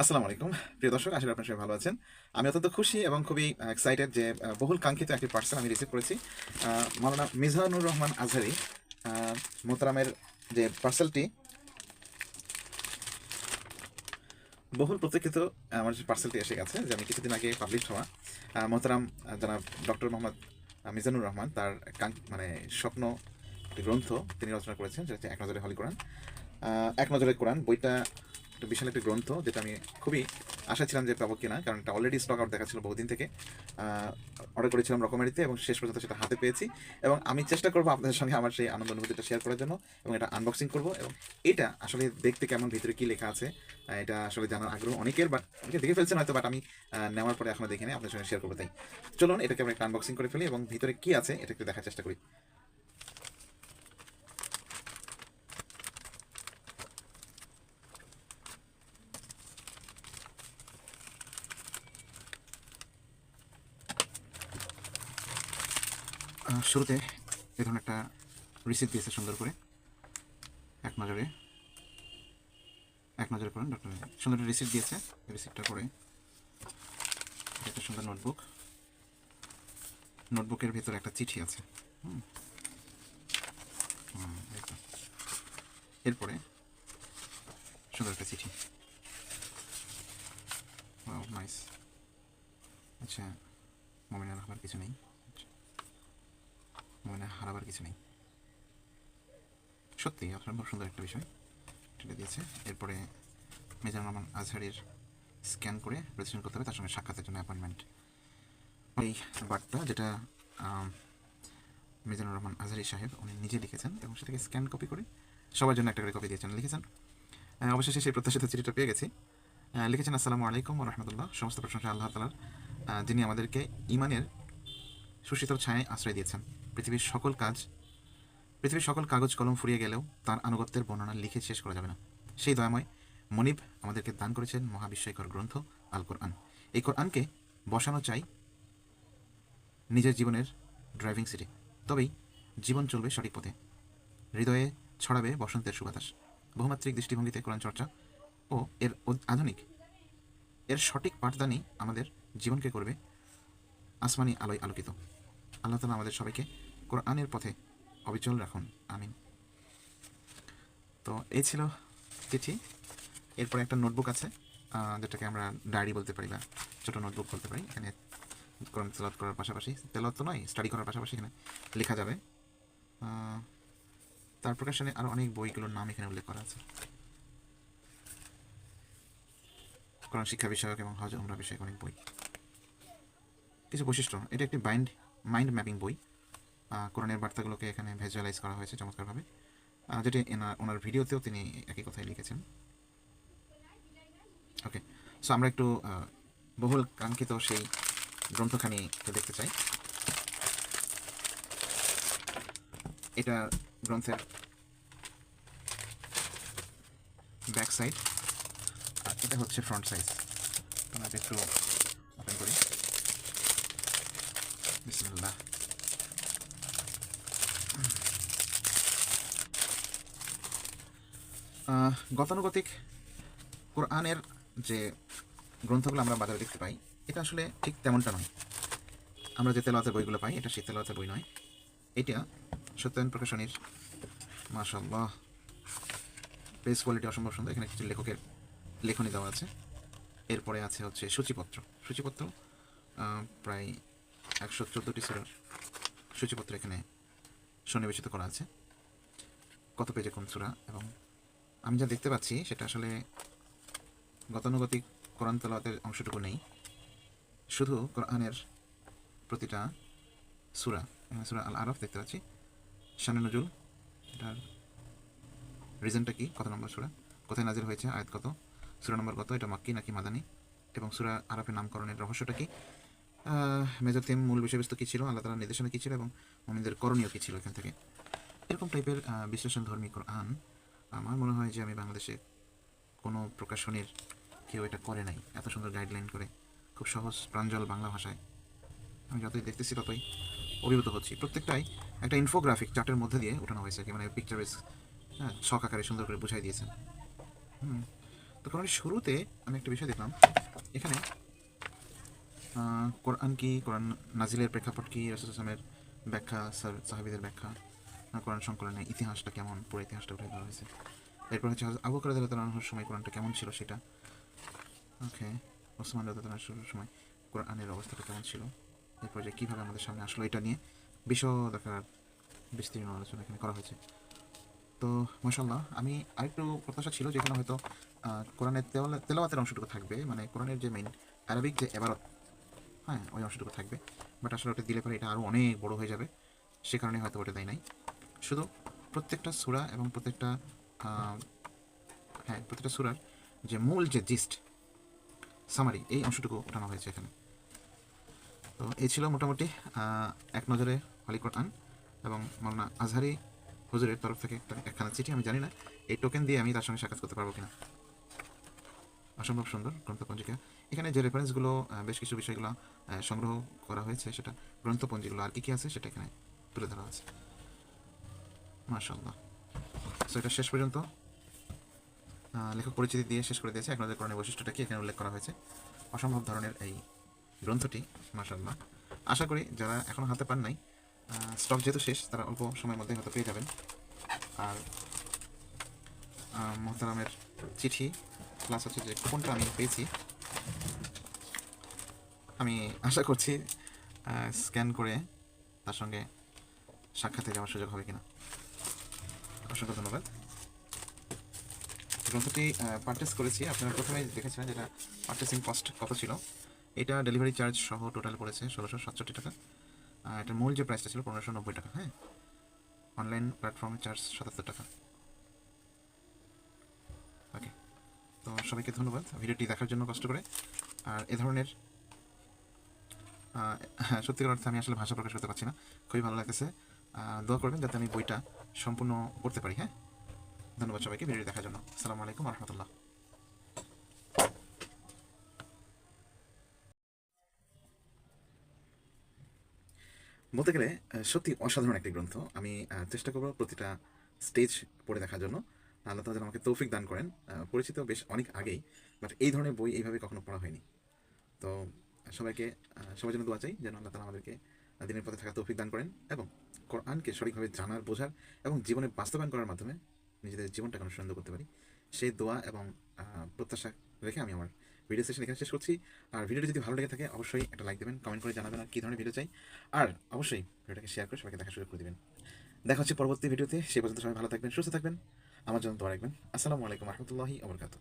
আসসালামু আলাইকুম। প্রিয় দর্শক আশা করি আপনারা সবাই ভালো আছেন। আমি অত্যন্ত খুশি এবং খুবই এক্সাইটেড যে বহুল কাঙ্ক্ষিত একটি পার্সেল আমি রিসিভ করেছি। মাওলানা মিজানুর রহমান আজহারি আহ, মোহতারামের যে পার্সেলটি বহুল প্রতীক্ষিত আমার যে পার্সেলটি এসে গেছে যে আমি কিছুদিন আগে পাবলিশ হওয়া। মোহতারাম জনাব ডক্টর মোহাম্মদ মিজানুর রহমান তার মানে স্বপ্ন একটি গ্রন্থ তিনি রচনা করেছেন যেটা হচ্ছে এক নজরে হলি কোরআন। এক নজরে কোরআন বইটা একটা বিশাল একটি গ্রন্থ যেটা আমি খুবই আশা ছিলাম যে পাবো কিনা, কারণ এটা অলরেডি স্টক আউট দেখাচ্ছিল বহুদিন থেকে। অর্ডার করেছিলাম রকমারিতে এবং শেষ পর্যন্ত সেটা হাতে পেয়েছি। এবং আমি চেষ্টা করব আপনাদের সঙ্গে আমার সেই আনন্দ অনুভূতিটা শেয়ার করার জন্য এবং এটা আনবক্সিং করব এবং এটা আসলে দেখতে কেমন, ভিতরে কি লেখা আছে এটা আসলে জানার আগ্রহ অনেকের বাট অনেকে দেখে ফেলছেন হয়তো বাট আমি নেওয়ার পরে এখনও দেখিনি, আপনাদের সঙ্গে শেয়ার করব তাই। চলুন এটাকে আমরা একটা আনবক্সিং করে ফেলি এবং ভিতরে কি আছে, এটা একটু দেখার চেষ্টা করি। শুরুতে এ ধরনের একটা রিসিপ্ট দিয়েছে সুন্দর করে। এক নজরে। এক নজরে করেন ডক্টর সুন্দর একটা রিসিপ্ট দিয়েছে। রিসিপ্টটা করে একটা সুন্দর নোটবুক নোটবুকের ভিতরে একটা চিঠি আছে। এরপরে সুন্দর একটা চিঠি। নাইস আচ্ছা মোমিনার হবার কিছু নেই। মনে হারাবার কিছু নেই। সত্যি, আপনার খুব সুন্দর একটা বিষয়। এটা দিয়েছে। এরপরে মেজার রহমান আজহারের স্ক্যান করে রেজিস্ট্রেশন করতে হবে। তার সঙ্গে সাক্ষাতের জন্য অ্যাপয়েন্টমেন্ট এই বার্তা যেটা মিজানুর রহমান আজহারি সাহেব, উনি নিজে লিখেছেন এবং সেটাকে স্ক্যান কপি করে সবার জন্য একটা করে কপি দিয়েছেন, লিখেছেন। অবশেষে সেই প্রত্যাশিত চিঠিটা পেয়ে গেছি। লিখেছেন, আসসালামু আলাইকুম রহমতুল্লাহ। সমস্ত প্রশংসা আল্লাহ তালার যিনি আমাদেরকে ইমানের সুশীতল ছায়ায় আশ্রয় দিয়েছেন। পৃথিবীর সকল কাজ, পৃথিবীর সকল কাগজ কলম ফুরিয়ে গেলেও তার আনুগত্যের বর্ণনা লিখে শেষ করা যাবে না। সেই দয়াময় মনিব আমাদেরকে দান করেছেন মহাবিস্ময়কর গ্রন্থ আল কোরআন। এই কোরআনকে বসানো চাই নিজের জীবনের ড্রাইভিং সিটে। তবেই জীবন চলবে সঠিক পথে। হৃদয়ে ছড়াবে বসন্তের সুবাতাস। বহুমাত্রিক দৃষ্টিভঙ্গিতে কোরআন চর্চা ও এর আধুনিক, এর সঠিক পাঠদানই আমাদের জীবনকে করবে আসমানি আলোয় আলোকিত। আল্লাহ তালা আমাদের সবাইকে কোরআনের পথে অবিচল রাখুন। আমিন। তো এই ছিল চিঠি। এরপরে একটা নোটবুক আছে যেটাকে আমরা ডায়েরি বলতে পারি বা ছোটো নোটবুক বলতে পারি। এখানে কোরআন তেলাত করার পাশাপাশি তেলাত তো নয়, স্টাডি করার পাশাপাশি এখানে লেখা যাবে। তার প্রকাশনে আরও অনেক বইগুলোর নাম এখানে উল্লেখ করা আছে। কোরআন শিক্ষা বিষয়ক এবং হজ আমরা বিষয়ক অনেক বই। কিছু বৈশিষ্ট্য, এটা একটি মাইন্ড মাইন্ড ম্যাপিং বই। কোরআনের বার্তাগুলোকে এখানে ভেজুয়ালাইজ করা হয়েছে চমৎকারভাবে। যেটি ওনার ভিডিওতেও তিনি একই কথাই লিখেছেন। ওকে সো আমরা একটু বহুল কাঙ্ক্ষিত সেই গ্রন্থখানিকে দেখতে চাই। এটা গ্রন্থের ব্যাক সাইড আর এটা হচ্ছে ফ্রন্ট সাইজ আমরা একটু ওপেন করি। বিসমিল্লাহ। গতানুগতিক কোরআনের যে গ্রন্থগুলো আমরা বাজারে দেখতে পাই, এটা আসলে ঠিক তেমনটা নয়। আমরা যে তেলাওয়াতের বইগুলো পাই, এটা সেই তেলাওয়াতের বই নয়। এটা সত্যায়ন প্রকাশনীর মাশাল্লাহ পেজ কোয়ালিটি অসম্ভব সুন্দর। এখানে কিছু লেখকের লেখনী দেওয়া আছে। এরপরে আছে হচ্ছে সূচিপত্র। সূচিপত্র প্রায় একশো চোদ্দোটি সিরার সূচিপত্র এখানে সন্নিবেশিত করা আছে। কত পেজে কোন সুরা এবং আমি যা দেখতে পাচ্ছি, সেটা আসলে গতানুগতিক কোরআন তলাতের অংশটুকু নেই। শুধু কোরআনের প্রতিটা সুরা সুরা আল আরফ দেখতে পাচ্ছি। শানে নজুল এটার রিজনটা কি? কত নম্বর সুরা? কোথায় নাজির হয়েছে? আয়াত কত? সুরা নম্বর কত? এটা মাক্কি নাকি মাদানি? এবং সুরা আরফের নামকরণের রহস্যটা কি? মেজর থিম মূল বিষয়বস্তু কী ছিল? আল্লাহ তালার নির্দেশনা কী ছিল? এবং মমিনদের করণীয় কী ছিল এখান থেকে? এরকম টাইপের বিশ্লেষণ ধর্মী কোরআন আমার মনে হয় যে আমি বাংলাদেশে কোনো প্রকাশনীর কেউ এটা করে নাই। এত সুন্দর গাইডলাইন করে, খুব সহজ প্রাঞ্জল বাংলা ভাষায়। আমি যতই দেখতেছি ততই অভিভূত হচ্ছি। প্রত্যেকটাই একটা ইনফোগ্রাফিক চার্টের মধ্যে দিয়ে ওঠানো হয়েছে, কি মানে পিকচার হ্যাঁ ছক আকারে সুন্দর করে বুঝাই দিয়েছেন। হুম, তো কোরআনের শুরুতে আমি একটা বিষয় দেখলাম। এখানে কোরআন কি, কোরআন নাজিলের প্রেক্ষাপট কি রসুলের ব্যাখ্যা, সাহ- সাহাবীদের ব্যাখ্যা কোরআন সংকলনের ইতিহাসটা কেমন? পুরো ইতিহাসটা উঠে দেওয়া হয়েছে। এরপর হচ্ছে আবু বকর সময় কোরআনটা কেমন ছিল সেটা? ওকে, ওসমান রাদিয়াল্লাহু সময় কোরআনের অবস্থাটা কেমন ছিল? এরপর যে কীভাবে আমাদের সামনে আসলো এটা নিয়ে বিশদ আকার বিস্তীর্ণ আলোচনা এখানে করা হয়েছে। তো মাসাল্লাহ আমি আরেকটু প্রত্যাশা ছিল যেখানে হয়তো কোরআনের তেলা- তেলাওয়াতের অংশটুকু থাকবে। মানে কোরআনের যে মেইন অ্যারাবিক যে এবারত হ্যাঁ ওই অংশটুকু থাকবে। বাট আসলে ওটা দিলে পরে এটা আরও অনেক বড় হয়ে যাবে। সে কারণে হয়তো ওটা দেয় নাই। শুধু প্রত্যেকটা সুরা এবং প্রত্যেকটা হ্যাঁ প্রত্যেকটা সুরার যে মূল যে জিস্ট সামারি এই অংশটুকু ওঠানো হয়েছে এখানে। তো এই ছিল মোটামুটি এক নজরে হলি কোরআন এবং মাওলানা আজহারি হুজুরের তরফ থেকে একটা একখানা চিঠি, আমি জানি না, এই টোকেন দিয়ে আমি তার সঙ্গে সাক্ষাৎ করতে পারব কিনা। অসম্ভব সুন্দর গ্রন্থপঞ্জিকা। এখানে যে রেফারেন্সগুলো বেশ কিছু বিষয়গুলো সংগ্রহ করা হয়েছে, সেটা গ্রন্থপঞ্জিগুলো আর কি কি আছে, সেটা এখানে তুলে ধরা আছে। মাশাল্লাহ সো এটা শেষ পর্যন্ত। লেখক পরিচিতি দিয়ে শেষ করে দিয়েছে। এক নজর কোরআনের বৈশিষ্ট্যটা কি? এখানে উল্লেখ করা হয়েছে। অসম্ভব ধরনের এই গ্রন্থটি মাশাল্লাহ আশা করি যারা এখনও হাতে পান নাই স্টক যেহেতু শেষ, তারা অল্প সময়ের মধ্যে হয়তো পেয়ে যাবেন। আর মোহতারামের চিঠি প্লাস হচ্ছে যে কুপনটা আমি পেয়েছি। আমি আশা করছি স্ক্যান করে তার সঙ্গে সাক্ষাতে যাওয়ার সুযোগ হবে কিনা। অসংখ্য ধন্যবাদ। গ্রন্থটি পারচেস করেছি। আপনারা প্রথমেই দেখেছিলেন যেটা পারচেসিং কস্ট কত ছিল। এটা ডেলিভারি চার্জ সহ টোটাল পড়েছে ষোলোশো সাতষট্টি টাকা। আর এটার মূল যে প্রাইসটা ছিল পনেরোশো নব্বই টাকা হ্যাঁ? অনলাইন প্ল্যাটফর্মে চার্জ সাতাত্তর টাকা। ওকে তো সবাইকে ধন্যবাদ। ভিডিওটি দেখার জন্য কষ্ট করে। আর এ ধরনের সত্যিকার অর্থে আমি আসলে ভাষা প্রকাশ করতে পারছি না। খুবই ভালো লাগতেছে। দোয়া করবেন যাতে আমি বইটা সম্পূর্ণ পড়তে পারি হ্যাঁ? ধন্যবাদ সবাইকে, ভিডিওটি দেখার জন্য। আসসালামু আলাইকুম রহমতুল্লাহ বলতে গেলে সত্যি অসাধারণ একটি গ্রন্থ। আমি চেষ্টা করব প্রতিটা স্টেজ পড়ে দেখার জন্য। আল্লাহ তালা আমাকে তৌফিক দান করেন। পরিচিত বেশ অনেক আগেই, বাট এই ধরনের বই এইভাবে কখনো পড়া হয়নি। তো, সবাইকে সবার জন্য দোয়া চাই যেন আল্লাহ তালা আমাদেরকে দিনের পথে থাকা তৌফিক দান করেন এবং কোরআনকে সঠিকভাবে জানার, বোঝার এবং জীবনে বাস্তবায়ন করার মাধ্যমে নিজেদের জীবনটাকে অনুসরণ করতে পারি। সেই দোয়া এবং প্রত্যাশা রেখে আমি আমার ভিডিও সেশন এখানে শেষ করছি। আর ভিডিওটি যদি ভালো লেগে থাকে, অবশ্যই একটা লাইক দেবেন কমেন্ট করে জানাবেন আর কী ধরনের ভিডিও চাই। আর অবশ্যই ভিডিওটাকে শেয়ার করে সবাইকে দেখা শুরু করে দেবেন। দেখা হচ্ছে পরবর্তী ভিডিওতে সেই পর্যন্ত সবাই ভালো থাকবেন, সুস্থ থাকবেন। আমার জন্য দোয়া রাখবেন। আসসালামু আলাইকুম রহমতুল্লাহি আবরকাত